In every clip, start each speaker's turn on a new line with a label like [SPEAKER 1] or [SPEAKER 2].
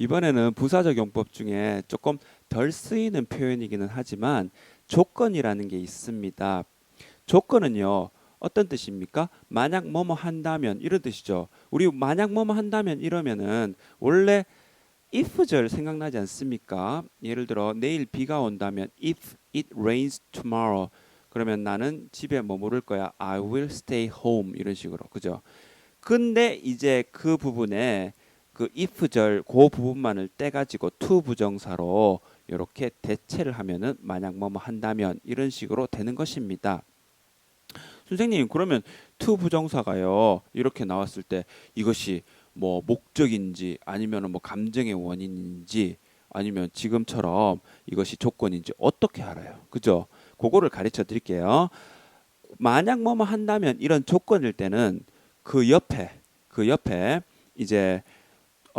[SPEAKER 1] 이번에는 부사적 용법 중에 조금 덜 쓰이는 표현이기는 하지만 조건이라는 게 있습니다. 조건은요. 어떤 뜻입니까? 만약 뭐뭐 한다면 이런 뜻이죠. 우리 만약 뭐뭐 한다면 이러면은 원래 if절 생각나지 않습니까? 예를 들어 내일 비가 온다면 if it rains tomorrow 그러면 나는 집에 머무를 거야. I will stay home 이런 식으로. 그죠? 근데 이제 그 부분에 그 if절 그 부분만을 떼 가지고 to 부정사로 이렇게 대체를 하면은 만약 뭐뭐 한다면 이런 식으로 되는 것입니다. 선생님 그러면 to 부정사가요 이렇게 나왔을 때 이것이 뭐 목적인지 아니면은 뭐 감정의 원인인지 아니면 지금처럼 이것이 조건인지 어떻게 알아요? 그죠? 그거를 가르쳐 드릴게요. 만약 뭐뭐 한다면 이런 조건일 때는 그 옆에 그 옆에 이제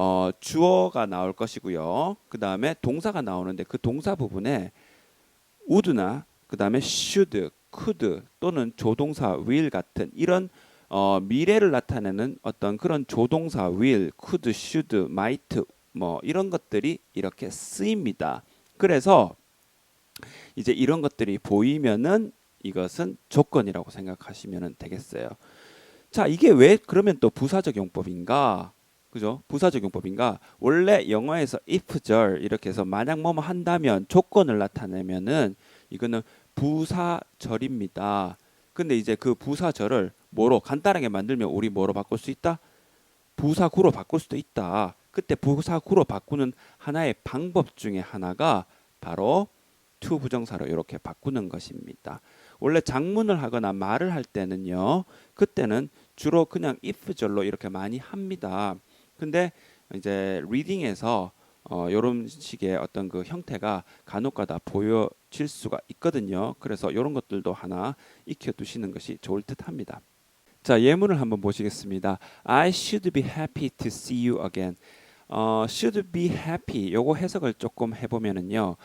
[SPEAKER 1] 어, 주어가 나올 것이고요. 그 다음에 동사가 나오는데 그 동사 부분에 would나 그 다음에 should, could 또는 조동사 will 같은 이런 어, 미래를 나타내는 어떤 그런 조동사 will, could, should, might 뭐 이런 것들이 이렇게 쓰입니다. 그래서 이제 이런 것들이 보이면은 이것은 조건이라고 생각하시면 되겠어요. 자, 이게 왜 그러면 또 부사적 용법인가? 그죠? 부사적 용법인가? 원래 영어에서 if절 이렇게 해서 만약 뭐뭐 한다면 조건을 나타내면은 이거는 부사절입니다. 근데 이제 그 부사절을 뭐로 간단하게 만들면 우리 뭐로 바꿀 수 있다? 부사구로 바꿀 수도 있다. 그때 부사구로 바꾸는 하나의 방법 중에 하나가 바로 to 부정사로 이렇게 바꾸는 것입니다. 원래 장문을 하거나 말을 할 때는요. 그때는 주로 그냥 if절로 이렇게 많이 합니다. 근데 이제 리딩에서 어, 이런 식의 어떤 그 형태가 간혹가다 보여질 수가 있거든요. 그래서 이런 것들도 하나 익혀두시는 것이 좋을 듯합니다. 자 예문을 한번 보시겠습니다. I should be happy to see you again. 어, should be happy. 요거 해석을 조금 해보면은요.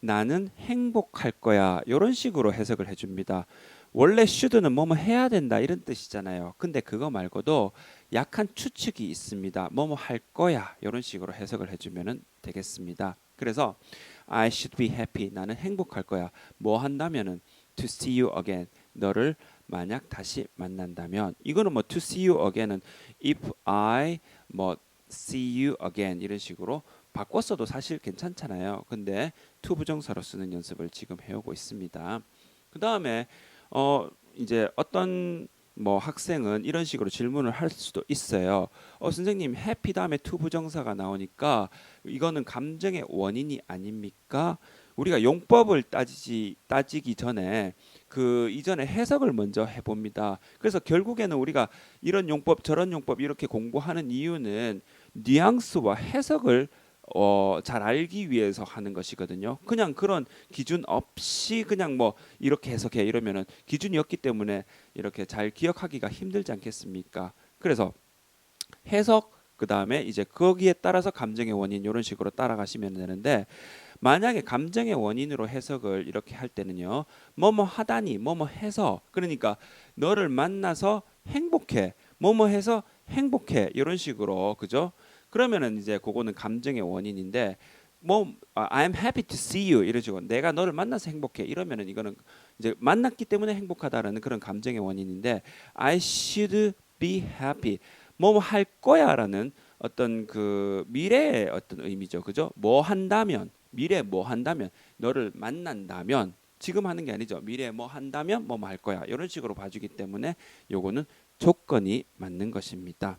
[SPEAKER 1] 나는 행복할 거야. 이런 식으로 해석을 해줍니다. 원래 should는 뭐뭐 해야 된다 이런 뜻이잖아요. 근데 그거 말고도 약한 추측이 있습니다. 뭐뭐 할 거야 이런 식으로 해석을 해주면 되겠습니다. 그래서 I should be happy. 나는 행복할 거야. 뭐 한다면은 to see you again. 너를 만약 다시 만난다면 이거는 뭐 to see you again은 if I 뭐 see you again 이런 식으로 바꿨어도 사실 괜찮잖아요. 근데 to 부정사로 쓰는 연습을 지금 해오고 있습니다. 그 다음에 어 이제 어떤 뭐 학생은 이런 식으로 질문을 할 수도 있어요. 어 선생님 해피 다음에 to 부정사가 나오니까 이거는 감정의 원인이 아닙니까? 우리가 용법을 따지지 따지기 전에 그 이전에 해석을 먼저 해봅니다. 그래서 결국에는 우리가 이런 용법 저런 용법 이렇게 공부하는 이유는 뉘앙스와 해석을 어, 잘 알기 위해서 하는 것이거든요. 그냥 그런 기준 없이 그냥 뭐 이렇게 해석해 이러면은 기준이 없기 때문에 이렇게 잘 기억하기가 힘들지 않겠습니까? 그래서 해석 그 다음에 이제 거기에 따라서 감정의 원인 이런 식으로 따라가시면 되는데 만약에 감정의 원인으로 해석을 이렇게 할 때는요 뭐뭐 하다니 뭐뭐 해서 그러니까 너를 만나서 행복해 뭐뭐 해서 행복해 이런 식으로 그죠? 그러면은 이제 그거는 감정의 원인인데 뭐 아, I'm happy to see you 이러지고 내가 너를 만나서 행복해 이러면은 이거는 이제 만났기 때문에 행복하다라는 그런 감정의 원인인데 I should be happy. 뭐 할 거야라는 어떤 그 미래의 어떤 의미죠. 그죠? 뭐 한다면 미래 뭐 한다면 너를 만난다면 지금 하는 게 아니죠. 미래 뭐 한다면 뭐 할 거야. 이런 식으로 봐주기 때문에 요거는 조건이 맞는 것입니다.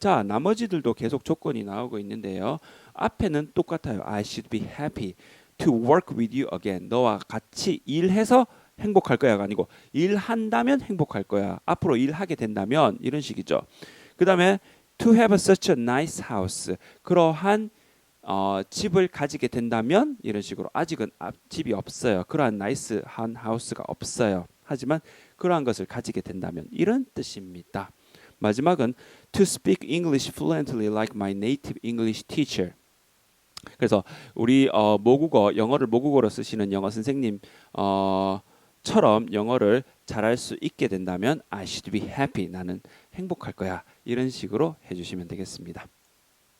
[SPEAKER 1] 자, 나머지들도 계속 조건이 나오고 있는데요. 앞에는 똑같아요. I should be happy to work with you again. 너와 같이 일해서 행복할 거야가 아니고 일한다면 행복할 거야. 앞으로 일하게 된다면 이런 식이죠. 그다음에 to have such a nice house. 그러한 어, 집을 가지게 된다면 이런 식으로 아직은 앞- 집이 없어요. 그러한 나이스한 하우스가 없어요. 하지만 그러한 것을 가지게 된다면 이런 뜻입니다. 마지막은 to speak English fluently like my native English teacher. 그래서 우리 어, 모국어 영어를 모국어로 쓰시는 영어 선생님 어, 처럼 영어를 잘할 수 있게 된다면 I should be happy 나는 행복할 거야 이런 식으로 해주시면 되겠습니다.